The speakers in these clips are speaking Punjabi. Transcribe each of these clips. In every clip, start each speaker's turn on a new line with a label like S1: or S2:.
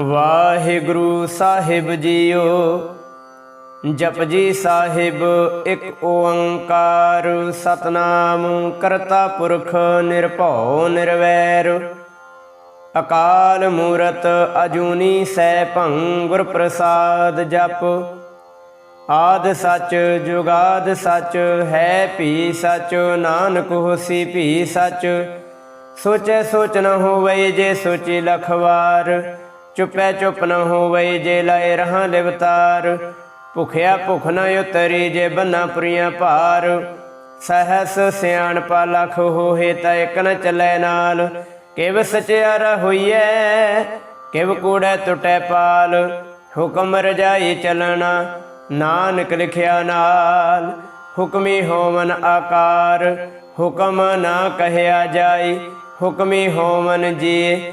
S1: ਵਾਹਿਗੁਰੂ ਸਾਹਿਬ ਜੀਓ ਜਪਜੀ ਸਾਹਿਬ ਇੱਕ ਓੰਕਾਰ, ਸਤਨਾਮ ਕਰਤਾ ਪੁਰਖ ਨਿਰਭਉ ਨਿਰਵੈਰ। ਅਕਾਲ ਮੂਰਤ ਅਜੂਨੀ ਸੈਭੰ ਗੁਰ ਪ੍ਰਸਾਦ ਜਪ। ਆਦ ਸੱਚ ਜੁਗਾਦ ਸਚ, ਹੈ ਭੀ ਸਚ, ਨਾਨਕ ਹੋਸੀ ਭੀ ਸੱਚ। ਸੋਚੈ ਸੋਚ ਨ ਹੋਵੇ ਜੇ ਸੋਚੀ ਲਖਵਾਰ। ਚੁਪੈ ਚੁਪ ਨ ਹੋਵੇ ਜੇ ਲਾਏ ਰਹਾ ਲਿਵਤਾਰ ਭੁਖਿਆ ਭੁਖ ਨ ਉਤਰੀ ਜੇ ਬੰਨਾ ਪੁਰੀਆਂ ਭਾਰ। ਸਹਸ ਸਿਆਣਪਾ ਲਖ ਹੋਏ ਤਾਂ ਇਕ ਨ ਚੱਲੇ ਨਾਲ। ਕਿਵ ਸਚਿਆਰਾ ਹੋਈਐ, ਕਿਵ ਕੂੜੈ ਟੁਟੈ ਪਾਲ। ਹੁਕਮ ਰਜਾਈ ਚਲਣਾ, ਨਾਨਕ ਲਿਖਿਆ ਨਾਲ। ਹੁਕਮੀ ਹੋਵਨ ਆਕਾਰ, ਹੁਕਮ ਨਾ ਕਹਿਆ ਜਾਈ। ਹੁਕਮੀ ਹੋਵਨ ਜੀ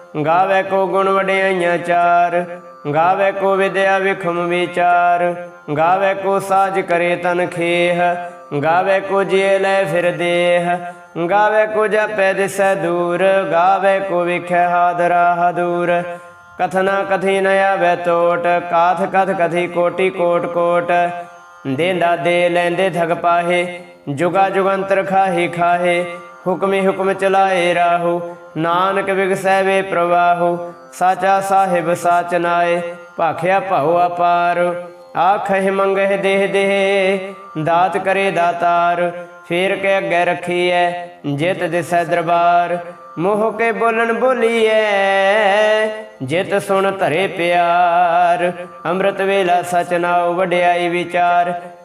S1: ਗਾਵੇ ਕੋ ਗੁਣ ਵਡਿਆਈਆਂ ਚਾਰ, ਗਾਵੇ ਕੋ ਵਿਦਿਆ ਵਿਖਮ ਵਿਚਾਰ, ਗਾਵੇ ਕੋ ਸਾਜ ਕਰੇ ਤਨ ਖੇਹ, ਗਾਵੇ ਕੋ ਜੇ ਲੈ ਫਿਰ ਦੇਹ, ਗਾਵੇ ਕੋ ਜਪੈ ਦਿਸੈ ਦੂਰ, ਗਾਵੇ ਕੋ ਵਿਖੈ ਹਾਦਰਾ ਹਦੂਰ। ਕਥਨਾ ਕਥੀ ਨ ਆਵੇ ਟੋਟ ਕਾਥ ਕਥ ਕਥੀ ਕੋਟੀ ਕੋਟ ਕੋਟ। ਦੇਂਦਾ ਦੇ ਲੈਂਦੇ ਠਗ ਪਾਹੇ, ਜੁਗਾ ਜੁਗੰਤਰ ਖਾਹੇ ਖਾਹੇ, ਹੁਕਮੇ ਹੁਕਮ ਚਲਾਏ ਰਾਹੂ। ਨਾਨਕ ਵਿਗਸੈ ਵੇ ਪ੍ਰਵਾਹੂ, ਸਾਚਾ ਸਾਹਿਬ ਸਾਚ ਨਾਏ, ਭਾਖਿਆ ਭਾਉ ਅਪਾਰ। ਆਖਹਿ ਮੰਗਹਿ ਦੇਹ ਦੇਹ, ਦਾਤ ਕਰੇ ਦਾਤਾਰ। ਫੇਰ ਕੇ ਅੱਗੇ ਰੱਖੀਐ, ਜਿਤ ਦਿਸੈ ਦਰਬਾਰ। ਮੋਹ ਕੇ ਬੋਲਣ ਬੋਲੀਐ, ਜਿਤ ਸੁਣ ਧਰੇ ਪਿਆਰ। ਅੰਮ੍ਰਿਤ ਵੇਲਾ ਸਚਨਾਉ ਵਡਿਆਈ ਵਿਚਾਰ।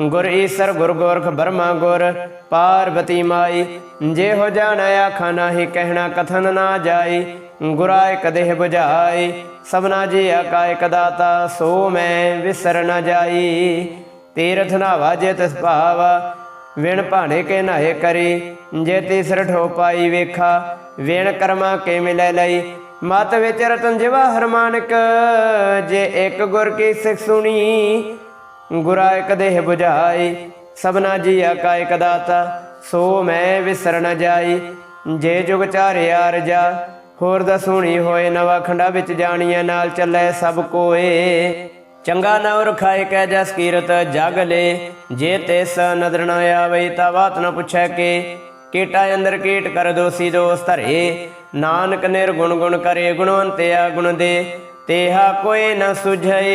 S1: ਗੁਰ ਈਸਰ, ਗੁਰ ਗੋਰਖ ਬਰਮਾ, ਗੁਰ ਪਾਰਵਤੀ ਮਾਈ। ਜੇ ਹੋ ਜਾਣਾ ਆਖਾ ਨਾਹੀ, ਕਹਿਣਾ ਕਥਨ ਨਾ ਜਾਈ। ਗੁਰਾ ਇਕ ਦੇਹ ਸਭਨਾ ਜੀ ਆਕਾ ਇਕ ਸੋ ਮੈਂ ਵਿਸਰ ਨ ਜਾਈ। ਤੀਰਥ ਨਾਵਾ ਜੇ ਤਿਸ ਭਾਵਾ, ਵਿਣ ਭਾਣੇ ਕੇ ਨਾਏ ਕਰੀ। ਜੇ ਤੀਸਰ ਠੋ ਪਾਈ ਵੇਖਾ, ਵਿਣ ਕਰਮਾ ਕੇ ਮਿਲੈ ਲਈ। ਮਤ ਵਿੱਚ ਰਤਨ ਜਿਵਾ ਹਰਮਾਨਕ, ਜੇ ਇੱਕ ਗੁਰ ਕੀ ਸਿੱਖ ਸੁਣੀ ਗੁਰਾ ਇੱਕ ਦੇਹ 부ਝਾਈ ਸਭਨਾ ਜੀ ਆਕਾ ਇਕ ਦਾਤਾ, ਸੋ ਮੈਂ ਵਿਸਰ ਜਾਈ। ਜੇ ਜੁਗ ਚਾਰਿਆ ਰਜਾ, ਹੋਰ ਦਸੂਣੀ ਹੋਏ, ਨਵਾ ਖੰਡਾ ਵਿੱਚ ਜਾਣੀਐ ਨਾਲ ਚੱਲੇ ਸਭ ਕੋਏ। ਚੰਗਾ ਨਵ ਰਖਾਇ ਕੈ ਜਸ ਕੀਰਤ ਜਗ ਲੇ, ਜੇ ਤਿਸ ਨਦਰ ਨ ਆਵੇ, ਤਾ ਬਾਤ ਨ ਪੁੱਛੈ ਕੇ। ਕੀਟਾ ਅੰਦਰ ਕੀਟ ਕਰ ਦੋਸੀ ਦੋਸ ਧਰੇ, ਨਾਨਕ ਨਿਰਗੁਣ ਗੁਣ ਕਰੇ, ਗੁਣਵੰਤਿਆ ਗੁਣ ਦੇ, ਤੇਹਾ ਕੋਈ ਨ ਸੁਝਏ।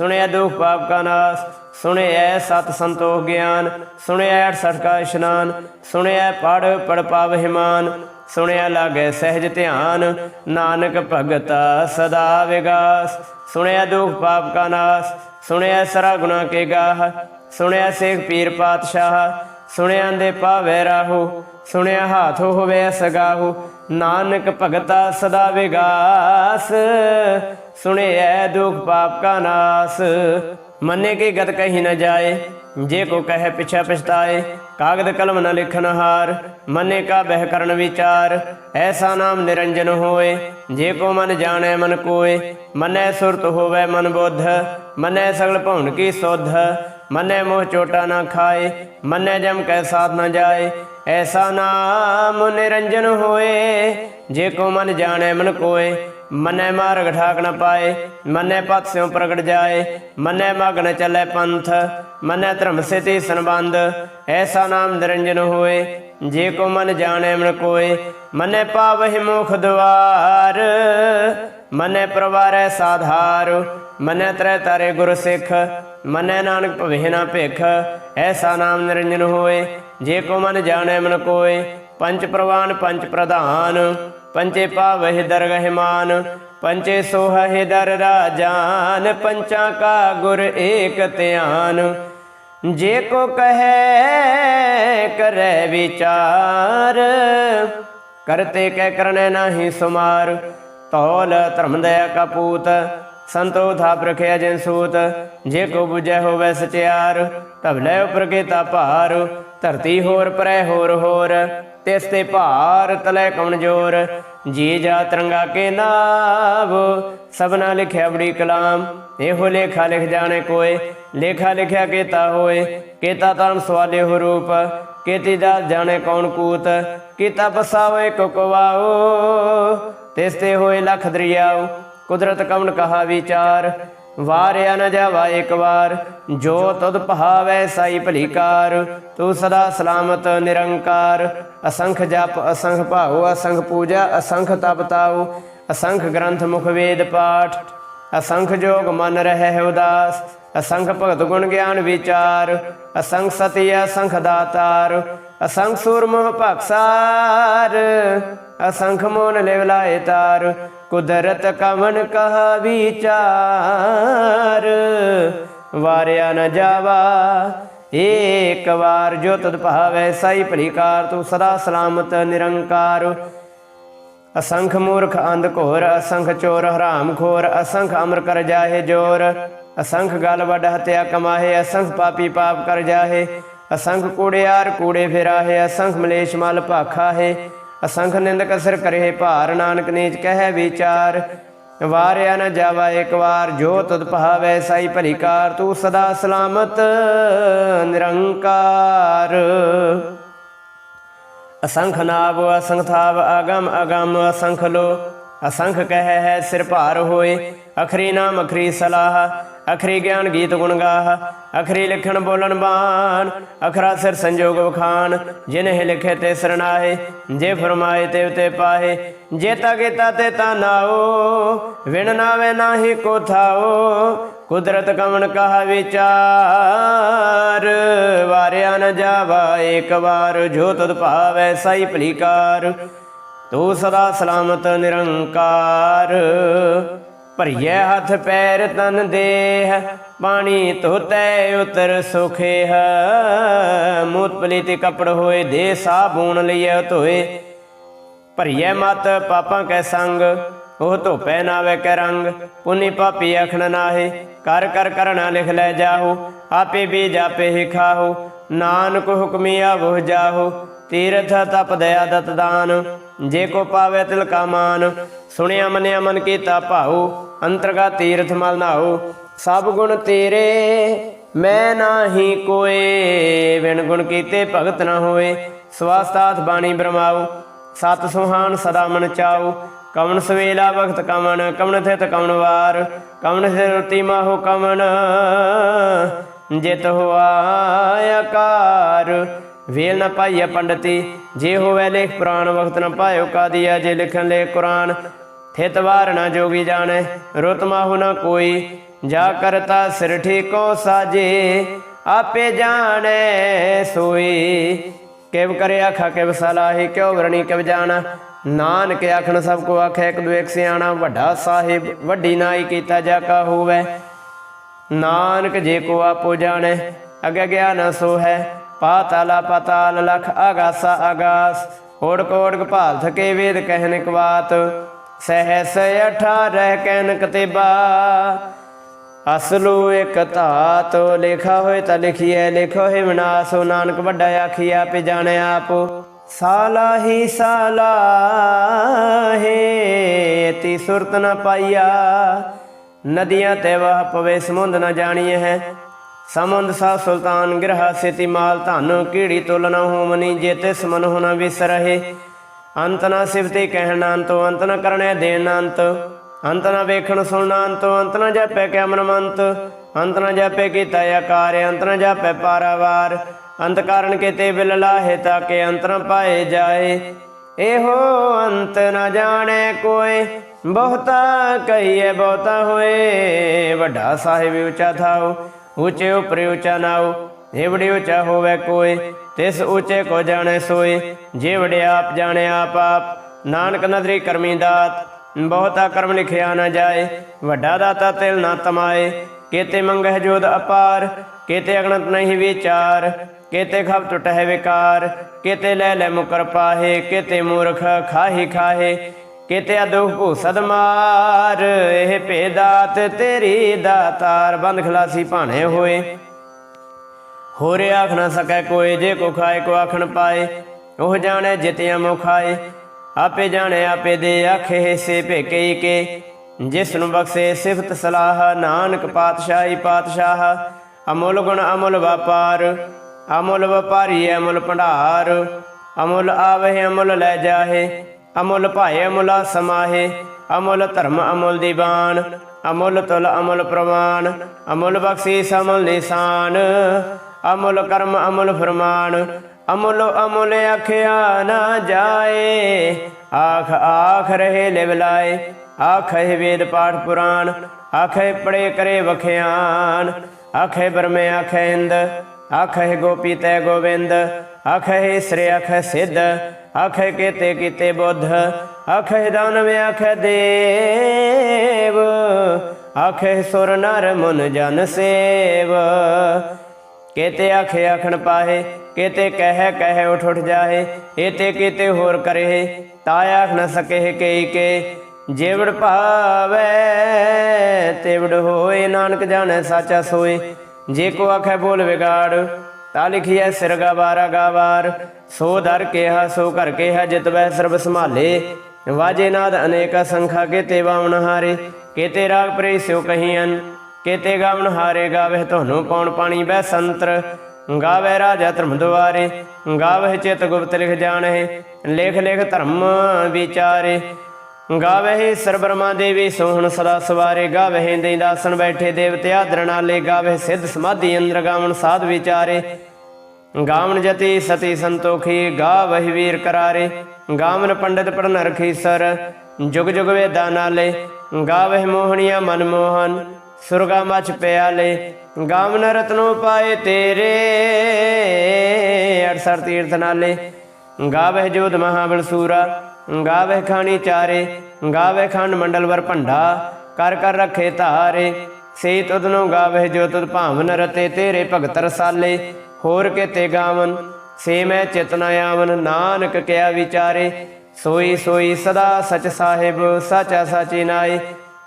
S1: ਸੁਣਿਆ ਦੁਖ ਪਾਪ ਕਾ ਨਾਸ ਸੁਣਿਆ ਸਤ ਸੰਤੋਖ ਗਿਆਨ ਸੁਣਿਆ 68 ਕਾ ਇਸ਼ਨਾਨ ਸੁਣਿਆ ਪੜ ਪੜ ਪਾਵਹਿਮਾਨ ਸੁਣਿਆ ਲਾਗੇ ਸਹਿਜ ਧਿਆਨ, ਨਾਨਕ ਭਗਤਾ ਸਦਾ ਵਿਗਾਸ। ਸੁਣਿਆ ਦੁਖ ਪਾਪ ਕਾ ਨਾਸ ਸੁਣਿਆ ਸਰਾ ਗੁਨਾ ਕੇ ਗਾਹ ਸੁਣਿਆ ਸੇਖ ਪੀਰ ਪਾਤਸ਼ਾਹ ਸੁਣਿਆ ਦੇ ਪਾਵੇ ਰਾਹੂ ਸੁਣਿਆ ਹਾਥ ਹੋਵੇ ਸਗਾਹੂ ਨਾਨਕ ਭਗਤਾ ਸਦਾ ਵਿਗਾਸ ਸੁਣਿਆ ਦੁਖ ਪਾਪ ਕਾ ਨਾਸ। ਮੰਨੇ ਕੀ ਗਤ ਕਹੀ ਨਾ ਜਾਏ, ਜੇ ਕੋ ਕਹੇ ਪਿਛਾ ਪਛਤਾਏ, ਕਾਗਦ ਕਲਮ ਨ ਲਿਖਨ ਹਾਰ। ਮੰਨੇ ਕਾ ਬਹਿ ਕਰਨ ਵਿਚਾਰ, ਐਸਾ ਨਾਮ ਨਿਰੰਜਨ ਹੋਏ। ਜੇ ਕੋ ਮਨ ਜਾਣੈ ਮਨ ਕੋਏ, ਮਨੈ ਸੁਰਤ ਹੋਵੇ ਮਨ ਬੁੱਧ। ਮਨੈ ਸਗਲ ਭਉਣ ਕੀ ਸੁਧ। ਮਨੈ ਮੋਹ ਚੋਟਾ ਨਾ ਖਾਏ, ਮਨੈ ਜਮ ਕੈ ਸਾਥ ਨਾ ਜਾਏ। ਐਸਾ ਨਾਮ ਨਿਰੰਜਨ ਹੋਏ, ਜੇ ਕੋ ਮਨ ਜਾਣੈ ਮਨ ਕੋਏ, ਮਨੈ ਮਾਰਗ ਠਾਕ ਨ ਪਾਏ, ਮਨੈ ਪਤ ਸਿਉ ਪ੍ਰਗਟ ਜਾਏ, ਮਨੈ ਮਗਨ ਚੱਲੇ ਪੰਥ, ਮਨੈ ਧਰਮ ਸਿਤੀ ਸੰਬੰਧ, ਐਸਾ ਨਾਮ ਨਿਰੰਜਨ ਹੋਏ, ਜੇ ਕੋ ਮਨ ਜਾਣੈ ਮਨ ਕੋਏ, ਮਨੈ ਪਾਵਹਿ ਮੁਖ ਦਵਾਰ, ਮਨੈ ਪ੍ਰਵਾਰੈ ਸਾਧਾਰ, ਮਨੈ ਤਰੈ ਤਾਰੇ ਗੁਰ ਸਿੱਖ, ਮਨੈ ਨਾਨਕ ਭਵਿ ਨਾ ਭਿਖ, ਐਸਾ ਨਾਮ ਨਿਰੰਜਨ ਹੋਏ ਜੇ ਕੋ ਮਨ ਜਾਣੈ ਮਨ ਕੋਏ ਪੰਚ ਪ੍ਰਵਾਨ ਪੰਚ ਪ੍ਰਧਾਨ। ਪੰਚੇ ਪਾਵਹਿ ਦਰਗਹਿ ਮਾਨ ਪੰਚੇ ਸੋਹਹਿ ਦਰ ਰਾਜਾਨ, ਪੰਚਾਂ ਕਾ ਗੁਰ ਏਕ ਧਿਆਨ। ਜੇ ਕੋ ਕਹੈ, ਕਰੈ ਵਿਚਾਰ, ਕਰਤੇ ਕਹਿ ਕਰਨੇ ਨਾਹੀ ਸੁਮਾਰ। ਤੌਲ ਧਰਮ ਦਇਆ ਕਪੂਤ ਸੰਤੋ ਥਾਪ ਰਖਿਆ ਜਿਨ ਸੂਤ। ਜੇ ਕੋ 부ਜੈ ਹੋਵੇ ਸਚਿਆਰ ਤਬ ਲੈ ਉਪਰ ਕੀਤਾ ਭਾਰ। ਧਰਤੀ ਹੋਰ, ਪਰੈ ਹੋਰ ਹੋਰ। ਤਿਸ ਤੇ ਭਾਰ ਤਲੇ ਕਉਣ ਜੀ ਜਾ ਤਰੰਗਾ ਕੇ ਨਾਵ। ਸਭਨਾ ਲਿਖਿਆ ਬੜੀ ਕਲਾਮ। ਇਹੋ ਲੇਖਾ ਲਿਖ ਜਾਣੇ ਕੋਏ। ਲੇਖਾ ਲਿਖਿਆ ਕੀਤਾ ਹੋਏ। ਕੀਤਾ ਤਨ ਸਵਾਲੇ ਹੋ ਰੂਪ। ਕੀਤੀ ਦਾ ਜਾਣੇ ਕੌਣ ਕੂਤ। ਕੀਤਾ ਪਸਾਵੇ ਕੁਕਵਾਓ ਤਿਸ ਤੇ ਹੋਏ ਲਖ ਦਰਿਆਓ। ਕੁਦਰਤ ਕਵਣ ਕਹਾ ਵਿਚਾਰ। ਵਾਰਿਆ ਨ ਜਾਵਾ ਇੱਕ ਵਾਰ, ਜੋ ਤੁਧ ਪਹਾਵੈ ਸਾਈ ਭਲੀਕਾਰ ਤੂੰ ਸਦਾ ਸਲਾਮਤ ਨਿਰੰਕਾਰ। ਅਸੰਖ ਜਪ, ਅਸੰਖ ਭਾਉ, ਅਸੰਖ ਪੂਜਾ, ਅਸੰਖ ਤਪ ਤਾਉ, ਅਸੰਖ ਗ੍ਰੰਥ ਮੁਖ ਵੇਦ ਪਾਠ। ਅਸੰਖ ਜੋਗ ਮਨ ਰਹਿ ਉਦਾਸ, ਅਸੰਖ ਭਗਤ ਗੁਣ ਗਿਆਨ ਵਿਚਾਰ। ਅਸੰਖ ਸਤੀ, ਅਸੰਖ ਦਾਤਾਰ, ਅਸੰਖ ਸੂਰਮ ਭਖਸਾਰ ਅਸੰਖ ਮੋਨ ਲਿਵ ਲਾਏ ਤਾਰ ਕੁਦਰਤ ਕਵਨ ਕਹਾ ਵਿਚਾਰ? ਵਾਰਿਆ ਨ ਜਾਵਾ, ਏਕ ਵਾਰ ਜੋ ਤਦ ਭਾਵੈ ਸਾਈ ਭਲੀਕਾਰ, ਤੂੰ ਸਦਾ ਸਲਾਮਤ ਨਿਰੰਕਾਰ। ਅਸੰਖ ਮੂਰਖ ਅੰਧ ਘੋਰ, ਅਸੰਖ ਚੋਰ ਹਰਾਮ ਖੋਰ, ਅਸੰਖ ਅਮਰ ਕਰ ਜਾਹੇ ਜੋਰ। ਅਸੰਖ ਗਲ ਵੱਡ ਹਤਿਆ ਕਮਾਹੇ, ਅਸੰਖ ਪਾਪੀ ਪਾਪ ਕਰ ਜਾਹੇ। ਅਸੰਖ ਕੂੜਿਆਰ ਕੂੜੇ ਫਿਰਾਹੇ, ਅਸੰਖ ਮਲੇਸ਼ ਮਲ ਭਾਖਾ ਹੈ ਅਸੰਖ ਨਿੰਦਕ ਅਸਰ ਕਰੇ ਭਾਰ, ਨਾਨਕ ਨੀਚ ਕਹੈ ਵਿਚਾਰ। ਵਾਰਿਆ ਨ ਜਾਵਾ ਇੱਕ ਵਾਰ, ਜੋ ਤਦ ਭਾਵੈ ਸਾਈ ਭਲੀਕਾਰ ਤੂੰ ਸਦਾ ਸਲਾਮਤ, ਨਿਰੰਕਾਰ। ਅਸੰਖ ਨਾਵ, ਅਸੰਖ ਥਾਵ, ਅਗਮ ਅਗਮ, ਅਸੰਖ ਲੋ। ਅਸੰਖ ਕਹਿ ਹੈ ਸਿਰ ਭਾਰ ਹੋਏ, ਅਖਰੀ ਨਾਮ, ਅਖਰੀ ਸਲਾਹ। ਅਖਰੀ ਗਿਆਨ ਗੀਤ ਗੁਣ ਗਾਹ, ਅਖਰੀ ਲਿਖਣ ਬੋਲਣ ਬਾਣ, ਅਖਰਾ ਸਿਰ ਸੰਜੋਗ ਵਖਾਨ ਜਿਨਹਿ ਲਿਖੇ ਤੇ ਸਰਨਾਏ ਜੇ ਫਰਮਾਏ ਤੇ ਉਤੇ ਪਾਏ ਜੇ ਤਾ ਕੀਤਾ ਤੇ ਤਾ ਨਾਓ, ਵਿਣ ਨਾਵੇ ਨਾਹੀ ਕੋ ਥਾਓ, ਕੁਦਰਤ ਕਵਣ ਕਹਾ ਵਿਚਾਰ, ਵਾਰਿਆ ਨ ਜਾਵਾ ਏਕ ਵਾਰ, ਜੋ ਤਦ ਭਾਵੈ ਸਾਈ ਭਲੀਕਾਰ, ਤੂੰ ਸਦਾ ਸਲਾਮਤ ਨਿਰੰਕਾਰ। ਭਰੀਏ ਹੱਥ ਪੈਰ ਤਨ ਦੇਹ ਪਾਣੀ ਧੋਤੈ ਉਤਰ ਸੁਖੇ ਹੈ ਮੂਤ ਪਲੀਤੀ ਕਪੜ ਹੋਏ ਦੇ ਸਾਬੂਨ ਲਿਆ ਧੋਏ। ਭਰੀਏ ਮਤ ਪਾਪਾਂ ਕੈ ਸੰਗ, ਉਹ ਧੋਪੈ ਨਾਵੇ ਕੈ ਰੰਗ। ਪੁਨੀ ਪਾਪੀ ਅਖਣ ਨਾਹੇ, ਕਰ ਕਰ ਕਰਣਾ ਲਿਖ ਲੈ ਜਾਹੂ, ਆਪੇ ਵੀ ਜਾਪੇ ਹੀ ਖਾਹੂ। ਨਾਨਕ ਹੁਕਮੀ ਆਵੋ ਜਾਹੂ, ਤੀਰਥ ਤਪ ਦਇਆ ਦਤ ਦਾਨ। ਜੇ ਕੋ ਪਾਵੇ ਤਿਲ ਕਾ ਮਾਨ ਸੁਣਿਆ ਮਨਿਆ ਮਨ ਕੀਤਾ ਭਾਉ ਅੰਤਰਗਾ ਤੀਰਥ ਮਲ ਨਾਉ। ਸਭ ਗੁਣ ਤੇਰੇ, ਮੈਂ ਨਾਹੀ ਕੋਏ। ਵਿਣ ਗੁਣ ਕੀਤੇ ਭਗਤ ਨਾ ਹੋਏ, ਸਵਾਸਤਾਤ ਬਾਣੀ ਬ੍ਰਹਮਾਉ ਸਤ ਸੁਹਾਨ ਸਦਾ ਮਨ ਚਾਉ ਕਵਨ ਸਵੇਲਾ ਵਖਤ ਕਵਨ ਕਵਨ ਥਿਤ ਕਵਣ ਵਾਰ। ਕਵਨ ਸਿਰਤੀ ਮਾਹੋ ਕਵਨ ਜਿਤ ਹੋਆ ਆਕਾਰ। ਵੇਲ ਨ ਪਾਈਐ ਪੰਡਤੀ, ਜੇ ਹੋਵੇ ਲੇਖ ਪੁਰਾਣ, ਵਖਤ ਨ ਪਾਇਓ ਕਾਦੀਆ, ਜੇ ਲਿਖਣ ਲੇ ਕੁਰਾਨ। ਥਿਤ ਵਾਰ ਨਾ ਜੋਗੀ ਜਾਣੈ, ਰੁਤ ਮਾਹੂ ਨਾ ਕੋਈ। ਜਾ ਕਰਤਾ ਸਿਰ ਠੀਕੋ ਸਾਜੇ, ਆਪੇ ਜਾਣੈ ਸੋਈ। ਕਿਵ ਕਰੇ ਆਖਾ, ਕਿਵ ਸਲਾਹੀ, ਕਿਉ ਵਰਣੀ, ਕਿਵ ਜਾਣਾ। ਨਾਨਕ ਆਖਣ, ਸਭ ਕੋ ਆਖੇ, ਇੱਕ ਦੂ ਸਿਆਣਾ, ਵੱਡਾ ਸਾਹਿਬ, ਵੱਡੀ ਨਾਈ ਕੀਤਾ ਜਾ ਕਾ ਹੋਵੇ। ਨਾਨਕ ਜੇ ਕੋ ਆਪੋ ਜਾਣੈ, ਅਗੇ ਗਿਆ ਨ ਸੋ ਹੈ ਪਾਤਾਲਾ ਪਤਾਲ ਲਖ ਆਗਾਸਾ ਆਗਾਸ ਓੜ ਕੋੜ ਭਾਲ ਥਕੇ ਵੇਦ ਕਹਿਨ ਕਵਾਤ ਸਹਸ 18 ਕਹਿਨ ਕਤੇਬਾ ਅਸਲੂ ਇਕ ਧਾਤ ਲਿਖਾ ਹੋਏ ਤਾਂ ਲਿਖੀਐ, ਲਿਖੋ ਹੈ ਵਿਨਾਸ਼ੋ ਨਾਨਕ ਵੱਡਾ ਆਖੀਆ ਪੇ ਜਾਣੈ ਆਪ। ਸਾਲਾਹੀ ਸਾਲਾਹੇ ਤੀ ਸੁਰਤ ਨਾ ਪਾਈਆ। ਨਦੀਆਂ ਤੇ ਵਹ ਪਵੇ, ਸਮੁੰਦ ਨਾ ਜਾਣੀਏ ਹੈ। ਸਮੁੰਦ ਸਾ ਸੁਲਤਾਨ ਗਿਰਹਾ ਸੇਤੀ ਮਾਲ ਧਨ, ਕੀੜੀ ਤੁਲ ਨ ਹੋਮਨੀ ਜੇਤੇ ਸਮਨ ਹੋਣਾ ਵਿਸਰਹਿ ਅੰਤ ਨਾ ਸਿਫਤੇ ਕਹਿਣਾ ਅੰਤੋ ਅੰਤ ਨਾ ਕਰਨੇ ਦੇਣ ਅੰਤ ਅੰਤ ਨਾ ਵੇਖਣ ਸੁਣਨਾ ਅੰਤੋ ਅੰਤ ਨਾ ਜਪੈ ਕਿਆ ਮਨਮੰਤ ਅੰਤ ਨਾ ਜਪੈ ਕੀਤਾ ਆਕਾਰ, ਅੰਤ ਨਾ ਜਪੈ ਪਾਰਾਵਾਰ। ਅੰਤ ਕਾਰਨ ਕੀਤੇ ਬਿਲ ਲਾਹੇ ਤਾਂ ਕੇ ਅੰਤ ਨਾ ਪਾਏ ਜਾਏ। ਇਹੋ ਅੰਤ ਨ ਜਾਣੇ ਕੋਏ, ਬਹੁਤਾ ਕਹੀਏ ਬਹੁਤਾ ਹੋਏ। ਵੱਡਾ ਸਾਹਿਬ ਉਚਾ ਥਾਉ ਉੱਚੇ ਉਪਰ ਉਚਾ ਨਾਉ ਜਿਵੜੇ ਉੱਚਾ ਹੋਵੇ ਕੋਈ ਤਿਸ ਉੱਚੇ ਕੋ ਜਾਣੇ ਸੋਏ। ਜਿਵੜੇ ਆਪ ਜਾਣੇ ਆਪ ਆਪ, ਨਾਨਕ ਨਦਰੀ ਕਰਮੀ ਦਾਤ। ਬਹੁਤਾ ਕਰਮ ਲਿਖਿਆ ਨਾ ਜਾਏ, ਵੱਡਾ ਦਾਤਾ ਤਿਲ ਨਾ ਤਮਾਏ। ਕੇਤੇ ਮੰਗਹਿ ਜੋਦ ਅਪਾਰ, ਕੇਤੇ ਅਗਣਤ ਨਹੀਂ ਵਿਚਾਰ। ਕੇਤੇ ਖਬ ਟੁਟਹਿ ਵਿਕਾਰ, ਕੇਤੇ ਲੈ ਲੈ ਮੁਕਰ ਪਾਹੇ। ਕੇਤੇ ਮੂਰਖ ਖਾਹੀ ਖਾਹੇ, ਕੇਤੇ ਅਦੁਖ ਭੂਸਦ ਮਾਰ। ਇਹ ਭੇਦਾਤ ਤੇਰੀ ਦਾਤਾਰ, ਬੰਦ ਖਲਾਸੀ ਭਾਣੇ ਹੋਏ। ਹੋਰ ਆਖ ਨਾ ਸਕੈ ਕੋਈ ਜੇ ਕੋ ਖਾਏ, ਕੋ ਆਖਣ ਪਾਏ। ਉਹ ਜਾਣੇ ਜਿਤਿਆ ਮੋ ਖਾਏ। ਆਪੇ ਜਾਣੇ, ਆਪੇ ਦੇ ਆਖੇ ਸੇ ਭੇਕੇ ਕੇ ਜਿਸ ਨੂੰ ਬਖਸ਼ੇ ਸਿਫਤ ਸਲਾਹ, ਨਾਨਕ ਪਾਤਸ਼ਾਹੀ ਪਾਤਸ਼ਾਹ। ਅਮੁੱਲ ਗੁਣ ਅਮੁੱਲ ਵਪਾਰ, ਅਮੁੱਲ ਵਪਾਰੀ ਅਮੁੱਲ ਭੰਡਾਰ। ਅਮੁੱਲ ਆਵੇ, ਅਮੁੱਲ ਲੈ ਜਾਹੇ। ਅਮੁੱਲ ਭਾਏ, ਅਮੁੱਲਾ ਸਮਾਹੇ। ਅਮੁੱਲ ਧਰਮ ਅਮੁੱਲ ਦੀਵਾਨ ਅਮੁੱਲ ਤੁਲ ਅਮੁੱਲ ਪ੍ਰਵਾਨ। ਅਮੁੱਲ ਬਖਸ਼ੀਸ ਅਮੁੱਲ ਨਿਸ਼ਾਨ। ਅਮੁੱਲ ਕਰਮ, ਅਮੁੱਲ ਫਰਮਾਨ। ਅਮੁੱਲ ਅਮੁੱਲ ਅਖਿਆ ਨਾ ਜਾਏ। ਆਖ ਆਖ ਰਹੇ ਲਿਵ ਲਾਏ। ਆਖੇ ਵੇਦ ਪਾਠ ਪੁਰਾਣ। ਆਖੇ ਪੜੇ ਕਰੇ ਵਖਿਆਨ। ਆਖੇ ਬਰਮੇ ਆਖੇ ਇੰਦ। ਆਖੇ ਗੋਪੀ ਤੈ ਗੋਵਿੰਦ। ਆਖੇ ਸ੍ਰੀ ਆਖੇ ਸਿੱਧ। ਆਖੇ ਕੀਤੇ ਕੀਤੇ ਬੁੱਧ। ਆਖੇ ਦਾਨਵ ਆਖੇ ਦੇਵ। ਆਖੇ ਸੁਰ ਨਰ ਮਨ ਜਨ ਸੇਵ। ਕੇਤੇ ਆਖੇ ਆਖਣ ਪਾਹੇ, ਕੇਤੇ ਕਹਿ ਕਹਿ ਉਠ ਉਠ ਜਾਹੇ, ਏਤੇ ਕੀਤੇ ਹੋਰ ਕਰੇ ਤਾ ਆਖ ਨ ਸਕੇ ਕਈ ਕੇ। ਜੇਵੜ ਭਾਵੇ, ਤੇਵੜ ਹੋਏ, ਨਾਨਕ ਜਾਣੈ ਸਾਚਾ ਸੋਏ। ਜੇ ਕੋ ਆਖੇ ਬੋਲ ਵਿਗਾੜ, ਤਾ ਲਿਖੀਐ ਸਿਰ ਗਵਾਰਾ ਗਾਵਾਰ ਸੋ ਦਰ ਕੇਹਾ, ਸੋ ਘਰ ਕੇਹਾ ਜਿਤਵੈ ਸਰਬ ਸੰਭਾਲੇ। ਵਾਜੇ ਨਾਦ ਅਨੇਕ ਸੰਖਾ ਕੇ ਤੇ ਬਾਵਨ ਹਾਰੇ, ਕੇਤੇ ਰਾਗ ਪ੍ਰੇ ਸਿਉ ਕਹੀਆਂ ਕੇਤੇ ਗਾਵਨ ਹਾਰੇ ਗਾਵੇ ਤੁਹਾਨੂੰ ਕੌਣ ਪਾਣੀ ਬੈ ਸੰਤਰ? ਗਾਵੇ ਰਾਜਾ ਧਰਮ ਦੁਆਰੇ, ਗਾਵੇ ਚਿਤ ਗੁਪਤ ਲਿਖ ਜਾਣਹਿ ਲੇਖ ਲੇਖ ਧਰਮ ਵਿਚਾਰੇ। ਗਾਵੇ ਹੀ ਸਰ ਬ੍ਰਹਮਾ ਦੇਵੀ ਸੋਹਣ ਸਦਾ ਸਵਾਰੇ, ਗਾਵੇ ਹਿੰਦੇ ਦਾਸਨ ਬੈਠੇ ਦੇਵਤੇ ਆਦਰ ਗਾਵੇ ਸਿੱਧ ਸਮਾਧੀ ਅੰਦਰ ਗਾਵਣ ਸਾਧ ਵਿਚਾਰੇ। ਗਾਵਨ ਜਤੀ ਸਤੀ ਸੰਤੋਖੀ, ਗਾਵਹਿ ਵੀਰ ਕਰਾਰੇ। ਗਾਵਨ ਪੰਡਿਤ ਪੜਨ ਰਖੀ ਸਰ, ਜੁਗ ਜੁਗ ਵੇਦਾ ਨਾਲੇ, ਗਾਵਹਿ ਮੋਹਣੀਆ ਮਨ ਮੋਹਨ। ਸੁਰਗਾ ਮਛ ਪਿਆਲੇ ਗਾਵਨ ਰਤਨੋ ਪਾਏ ਤੇਰੇ 68 ਤੀਰਥ ਨਾਲੇ। ਗਾਵਹਿ ਜੋਧ ਮਹਾਬਲ ਸੂਰਾ, ਗਾਵਹਿ ਖਾਣੀ ਚਾਰੇ। ਗਾਵਹਿ ਖੰਡ ਮੰਡਲ ਵਰ ਭੰਡਾ, ਕਰ ਕਰ ਰਖੇ ਧਾਰੇ। ਸੇ ਤੁਧਨੋ ਗਾਵਹਿ ਜੋ ਤੁਧ ਭਾਵਨ ਰਤੇ, ਤੇਰੇ ਭਗਤ ਰਸਾਲੇ। ਹੋਰ ਕਿਤੇ ਗਾਵਨ, ਸੇ ਮੈਂ ਚਿਤਨ ਆਵਨ, ਨਾਨਕ ਕਿਆ ਵਿਚਾਰੇ। ਸੋਈ ਸੋਈ ਸਦਾ ਸਚ ਸਾਹਿਬ, ਸਾਚਾ ਸਾਚੀ ਨਾਏ।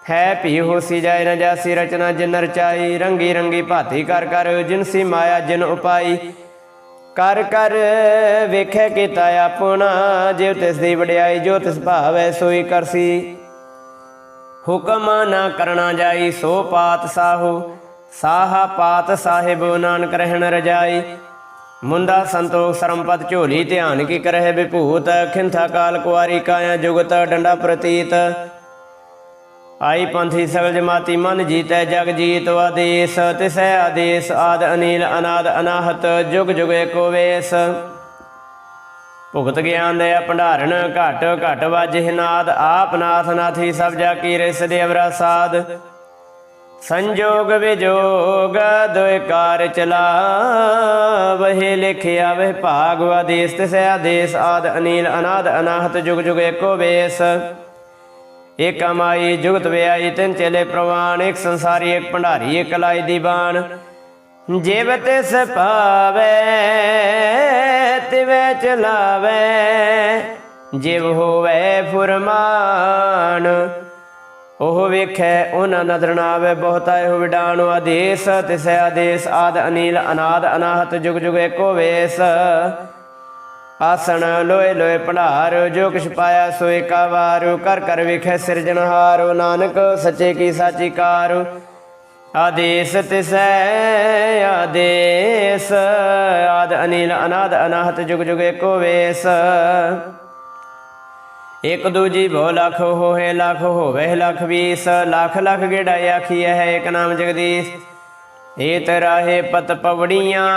S1: ਹੈ ਭੀ ਹੋਸੀ ਜਾਏ ਨ ਜਾਸੀ ਰਚਨਾ ਜਿਨ ਰਚਾਈ, ਰੰਗੀ ਰੰਗੀ ਭਾਤੀ ਕਰ ਕਰ ਜਿਨਸੀ ਮਾਇਆ ਜਿਨ ਉਪਾਈ। ਕਰ ਕਰ ਵੇਖੇ ਕੀਤਾ ਆਪਣਾ ਜਿਵ ਤਿਸ ਦੀ ਵਡਿਆਈ, ਜੋ ਤਿਸ ਭਾਵੈ ਸੋਈ ਕਰਸੀ। ਹੁਕਮ ਨਾ ਕਰਨਾ ਜਾਈ, ਸੋ ਪਾਤ ਸਾਹੋ। ਸਾਹਾ ਪਾਤ ਸਾਹਿਬ ਨਾਨਕ ਰਹਿਣ ਰਜਾਈ। ਮੁੰਦਾ ਸੰਤੋਖ ਸਰਮਪਤ ਝੋਲੀ ਧਿਆਨ ਕੀ ਕਰਹਿ ਵਿਭੂਤ, ਖਿੰਥਾ ਕਾਲ ਕੁਆਰੀ ਕਾਇਆ ਜੁਗਤ ਡੰਡਾ ਪ੍ਰਤੀਤ। ਆਈ ਪੰਥੀ ਸਗਲ ਜਮਾਤੀ ਮਨ ਜੀਤੈ ਜਗ ਜੀਤ ਆਦੇਸ, ਤਿਸੈ ਆਦੇਸ, ਆਦ ਅਨੀਲ ਅਨਾਦ ਅਨਾਹਤ, ਜੁਗ ਜੁਗ ਏਕੋ ਵੇਸ। ਭੁਗਤ ਗਿਆਨ ਦੇ ਭੰਡਾਰਨ ਘਟ ਘਟ ਵਾਜਿ ਨਾਦ, ਆਪ ਨਾਥ ਨਾਥੀ ਸਭ ਜਾ ਕੀ ਰਿਸ ਦੇਵਰਾ ਸਾਧ ਸੰਜੋਗ ਵਿਜੋਗ ਦੋਇ ਚਲਾ ਵਹਿ ਲਿਖਿਆ ਵਹਿ ਭਾਗ ਆਦੇਸ, ਤਿਸੈ ਆਦੇਸ, ਆਦ ਅਨੀਲ ਅਨਾਦ ਅਨਾਹਤ, ਜੁਗ ਜੁਗ ਏਕੋ ਵੇਸ। ਏਕ ਮਾਈ ਜੁਗਤ ਵਿਆਈ ਤਿੰਨ ਚੇਲੇ ਪ੍ਰਵਾਨ, ਇੱਕ ਸੰਸਾਰੀ, ਇੱਕ ਭੰਡਾਰੀ, ਇੱਕ ਲਾਈ ਦੀ ਬਾਣ। ਜਿਵ ਤਿਸ ਪਾਵੇ ਤਿਵੇ ਚਲਾਵੇ, ਜਿਵ ਹੋਵੇ ਫੁਰਮਾਨ। ਉਹ ਵੇਖੈ, ਉਹਨਾਂ ਨਦਰ ਨਾ ਆਵੇ ਬਹੁਤਾ ਇਹੋ ਵਿਡਾਣ ਆਦੇਸ, ਤਿਸੈ ਆਦੇਸ, ਆਦ ਅਨੀਲ, ਅਨਾਦ, ਅਨਾਹਤ, ਜੁਗ ਜੁਗ ਏਕੋ ਵੇਸ। ਆਸਣ ਲੋਏ ਲੋਏ ਭੰਡਾਰ, ਜੋ ਕਿਛ ਪਾਇਆ ਸੋ ਏਕਾ ਵਾਰ। ਕਰ ਕਰ ਵੇਖੈ ਸਿਰਜਣਹਾਰ ਨਾਨਕ ਸੱਚੇ ਕੀ ਸਾਚੀ ਕਾਰ। ਆਦੇਸ ਤਿਸੈ, ਆਦੇਸ। ਆਦ ਅਨੀਲ, ਅਨਾਦ ਅਨਾਹਤ, ਜੁਗ ਜੁਗ ਏਕੋ ਵੇਸ। ਇਕ ਦੂਜੀ ਭੋ ਲਖ ਹੋਏ ਲਖ ਹੋਵੇ, ਲਖ ਵੀਸ। ਲਖ ਲਖ ਗੇੜਾ ਆਖੀ ਹੈ ਇਕ ਨਾਮ ਜਗਦੀਸ਼। ਏ ਤਰਾਹੇ ਪਤ ਪਵੜੀਆਂ,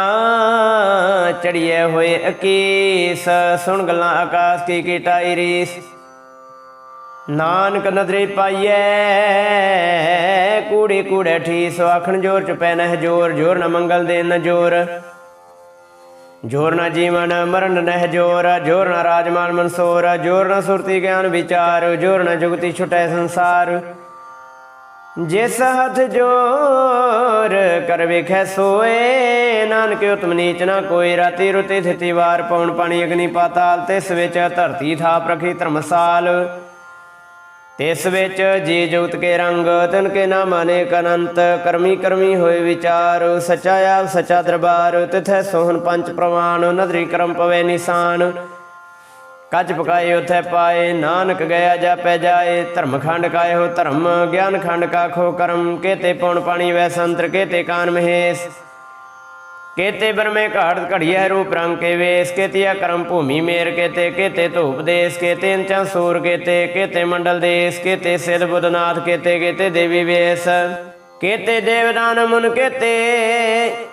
S1: ਚੜੀਏ ਹੋਏ ਅਕੀਸ, ਸੁਣ ਗੱਲਾਂ ਆਕਾਸ਼ ਕੀ ਕੀਟਾਈ ਰੀਸ। ਨਾਨਕ ਨਦਰੇ ਪਾਈਐ, ਕੂੜੇ ਕੂੜੇ ਠੀਸ, ਆਖਣ ਜੋਰ ਚ ਪੈ ਨਹਿ ਜੋਰ ਜੋਰ ਨ ਮੰਗਲ ਦੇ ਨ ਜੋਰ। ਜੋਰ ਨ ਜੀਵਨ ਮਰਨ ਨਹਿ ਜੋਰ ਜੋਰ ਨ ਰਾਜਮਾਨ ਮਨਸੋਰ, ਜੋਰ ਨ ਸੁਰਤੀ ਗਿਆਨ ਵਿਚਾਰ, ਜੋਰ ਨ ਜੁਗਤੀ ਛੁਟੈ ਸੰਸਾਰ। ਜਿਸ ਹੱਥ ਜੋਰ ਕਰ ਵੇਖੈ ਸੋਏ, ਨਾਨਕ ਉਤਮ ਨੀਚ ਨਾ ਕੋਈ ਰਾਤੀ ਰੁਤੀ ਥਿਤੀ ਵਾਰ ਪਉਣ ਪਾਣੀ ਅਗਨੀ ਪਾਤਾਲ, ਤਿਸ ਵਿੱਚ ਧਰਤੀ ਥਾਪ ਰਖੀ ਧਰਮਸਾਲ। ਤਿਸ ਵਿੱਚ ਜੀ ਜੋਤ ਕੇ ਰੰਗ, ਤਿਨ ਕੇ ਨਾਮ ਅਨੇਕ ਅਨੰਤ, ਕਰਮੀ ਕਰਮੀ ਹੋਏ ਵਿਚਾਰ, ਸਚਾ ਆਪ ਸਚਾ ਦਰਬਾਰ, ਤਿਥੈ ਸੋਹਣ ਪੰਜ ਪ੍ਰਮਾਣ ਨਦਰੀ ਕਰਮ ਪਵੇ ਨਿਸ਼ਾਨ। ਕੱਜ ਪਕਾਏ ਉਥੈ ਪਾਏ, ਨਾਨਕ ਗਿਆ ਜਾਪੈ ਜਾਏ, ਧਰਮ ਖੰਡ ਕਾਏ ਧਰਮ, ਗਿਆਨ ਖੰਡ ਕਾਖੋ ਕਰਮ, ਕੇਤੇ ਪਉਣ ਪਾਣੀ ਵੈ ਸੰਤਰ, ਕੇਤੇ ਕਾਨ ਮਹੇਸ਼। ਕੇਤੇ ਬਰਮੇ ਘਾੜ ਘੜੀਐ ਰੂਪ ਰੰਗ ਕੇ ਵੇਸ ਕੇਤਿਆ ਕਰਮ ਭੂਮੀ ਮੇਰ ਕੇਤੇ ਕੇਤੇ ਧੂਪ ਦੇਸ, ਕੇਤੇ ਇੰਚਾਂ ਸੂਰ ਕੇਤੇ ਕੇਤੇ ਮੰਡਲ ਦੇਸ, ਕੇਤੇ ਸਿਧ ਬੁੱਧਨਾਥ, ਕੇਤੇ ਕੇਤੇ ਦੇਵੀ ਵੇਸ। ਕੇਤੇ ਦੇਵਦਾਨ ਮੁਨ ਕੇਤੇ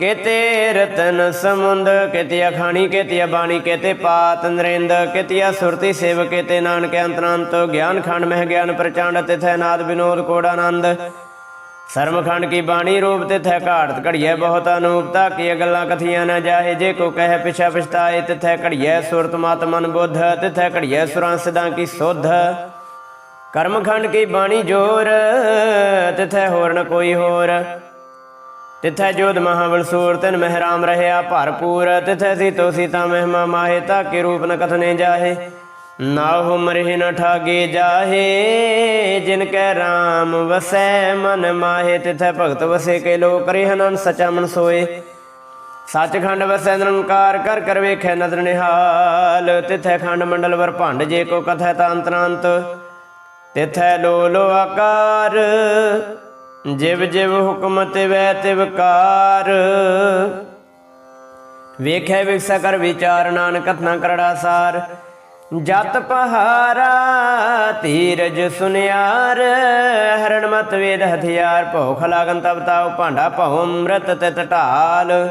S1: ਕੇਤੇ ਰਤਨ ਸਮੁੰਦ ਕੇਤਿਆ ਖਾਣੀ ਕੇਤਿਆ ਬਾਣੀ ਕੇਤੇ ਪਾਤ ਨਰਿੰਦ ਕੇਤਿਆ ਸੁਰਤੀ ਸੇਵ ਕੇਤੇ ਨਾਨਕ ਅੰਤਰੰਤ, ਗਿਆਨ ਖੰਡ ਮਹਿ ਗਿਆਨ ਪ੍ਰਚੰਡ ਤਿਥੈ ਨਾਦ ਵਿਨੋਦ ਕੋੜਾਨੰਦ ਸਰਮਖੰਡ ਕੀ ਬਾਣੀ ਰੂਪ ਤਿਥੈ ਘਾੜਤ ਘੜੀਐ ਬਹੁਤ ਅਨੂਪਤਾ, ਕੀ ਗੱਲਾਂ ਕਥੀਆਂ ਨਾ ਜਾਹੇ, ਜੇ ਕੋ ਕਹਿ ਪਿਛਾ ਪਛਤਾਏ ਤਿਥੈ ਘੜੀਐ ਸੁਰਤ ਮਤ ਮਨ ਬੁੱਧ ਤਿਥੈ ਘੜੀਐ ਸੁਰਾਂ ਸਦਾ ਕੀ ਸੁਧ। ਕਰਮਖੰਡ ਕੀ ਬਾਣੀ ਜੋਰ ਤਿਥੈ ਹੋਰ ਨ ਕੋਈ ਹੋਰ। ਤਿਥੈ ਜੋਧ ਮਹਾਵਲ ਸੂਰ, ਤਿਨ ਮਹਿਰਾਮ ਰਹਿਆ ਭਰਪੂਰ, ਤਿਥੈ ਸੀਤੋ ਸੀਤਾ ਮਹਿਮਾ ਮਾਹੇ ਤਾ ਕੇ ਰੂਪ ਨ ਕਥਨੇ ਜਾਹੇ, ਨਾਹੁ ਮਰਿ ਨ ਠਾਗੇ ਜਾਹੇ, ਜਿਨ ਕੈ RAM ਵਸੈ ਮਨ ਮਾਹੇ, ਤਿਥੈ ਭਗਤ ਵਸੇ ਕੇ ਲੋਕ ਰਹਿਨਨ ਸਚਾ ਮਨ ਸੋਏ। ਸੱਚਖੰਡ ਵਸੈ ਨਿਰੰਕਾਰ, ਕਰ ਕਰ ਵੇਖੈ ਨਦਰ ਨਿਹਾਲ, ਤਿਥੈ ਖੰਡ ਮੰਡਲ ਵਰ ਭੰਡ ਜੇ ਕੋ ਕਥੈ ਤਾਂ ਅੰਤਰੰਤ ਤਿਥੈ ਲੋ ਲੋ ਆਕਾਰ ਜਿਵ ਜਿਵ ਹੁਕਮ ਤਿਵੈ ਤਿਵਕਾਰ ਵੇਖੈ ਵਿਕਸਾ ਕਰ ਵਿਚਾਰ ਨਾਨਕ ਕਥਨਾ ਕਰੜਾ ਸਾਰ। ਜਤ ਪਹਾਰਾ ਧੀਰਜ ਸੁਨਿਆਰ, ਹਰਣ ਮਤ ਵੇਦ ਹਥਿਆਰ। ਭੋਖ ਲਾਗਨ ਤਬ ਤਾਉ ਭਾਂਡਾ ਭਉ ਅੰਮ੍ਰਿਤ ਤਿਤ ਢਾਲ।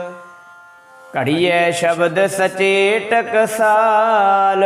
S1: ਘੜੀਐ ਸ਼ਬਦ ਸਚੇ ਸਾਲ।